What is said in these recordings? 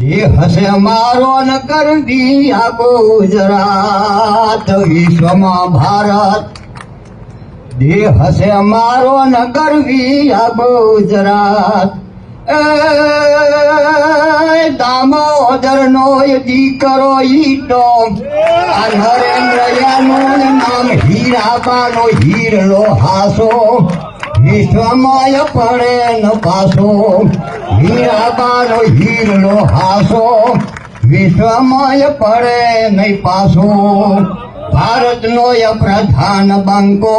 એ હશે મારો ન કરવી આ ગુજરાત વિશ્વમાં ભારત. દે હશે મારો ન કરવી આ ગુજરાત દામોદર નો દીકરો ઈટો. આ નરેન્દ્રયાનું નામ હીરાબાનો હીરલો હાસો. વિશ્વમાં પડે ન પાસો. હીરાબાનો હીરલો હાસો વિશ્વમય પડે નહીં પાસો ભારતનો ય પ્રધાન બંકો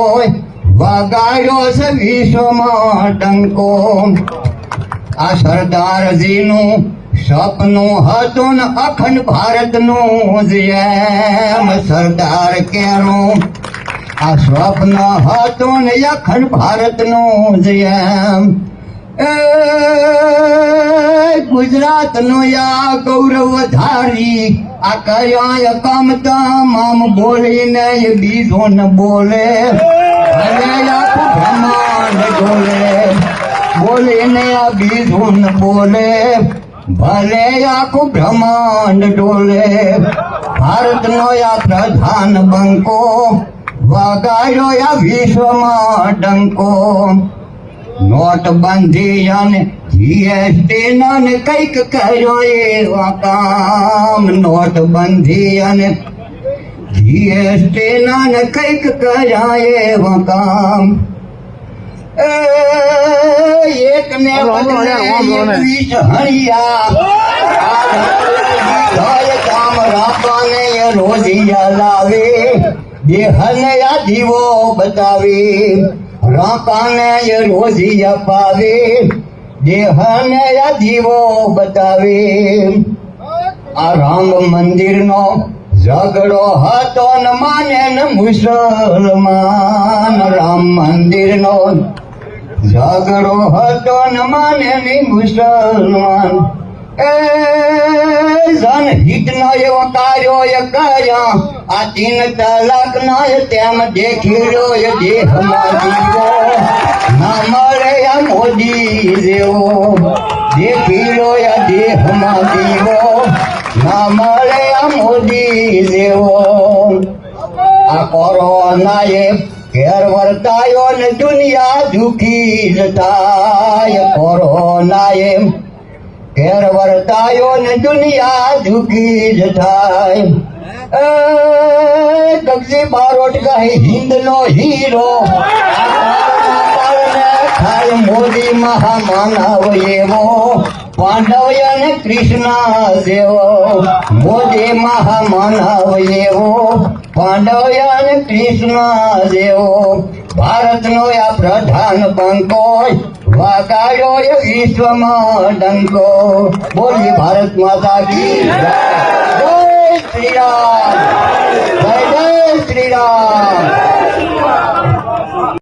વગાડ્યો છે વિશ્વમાં ડંકો આ સરદારજીનું સપનું હતું ને અખંડ ભારતનું જ એમ સરદાર કેરું આ સ્વપ્ન હતું ને અખંડ ભારતનું જ એમ એ નો યા ગૌરવ ધારી. આ કયા કામ તમામ બોલી ને બીજો ન બોલે બ્રહ્માંડ ડોલે બોલીને આ બીજો ન બોલે. ભલે આખું બ્રહ્માંડ ડોલે ભારતનો આ પ્રધાન બંકો. વગાડ્યો આ વિશ્વમાં ડંકો. નોટબંધી અને જીએસટી ને કઈક કર્યો એવા કામ નોટબંધી અને જીએસટી ને કઈક કર્યા એવા કામ એ એક ને બદલે એકવીસ હણિયા કામ રાખવાને એ રોજિયા લાવે દેહને આ દીવો બતાવે રાકાને રોજી અપાવે પાવે દેહને જીવો બતાવે. આ રામ મંદિરનો ઝઘડો હતો ન માને ન મુસલમાન. રામ મંદિરનો ઝઘડો હતો ન માને ને મુસલમાન. એ જનહિતનો એવો કાર્યો એ કર્યા. આ તીન તલાક નો તેમ દેખેલો એ દેહ જીવો ના મળે આ મોદી જેવો દેખેલો એ દેહ જીવો ના મળે આ મોદી જેવો આ કોરોના એ ઘેર વર્તાયો ને દુનિયા દુખી જ થાય. કોરોના એ ઘેર વર્તાયો ને દુનિયા દુખી જ થાય એ ગગજી બારોટ કહે હિન્દ નો હીરો ખાય મોદી મહામાનવ એવો પાંડવ અને કૃષ્ણ જેવો મોદી મહામાનવ એવો પાંડવ અને કૃષ્ણ જેવો ભારતનો આ પ્રધાન બંકો વાગાડ્યો એ વિશ્વમાં ડંકો બોલી ભારત માતા કી જય. Hallelujah!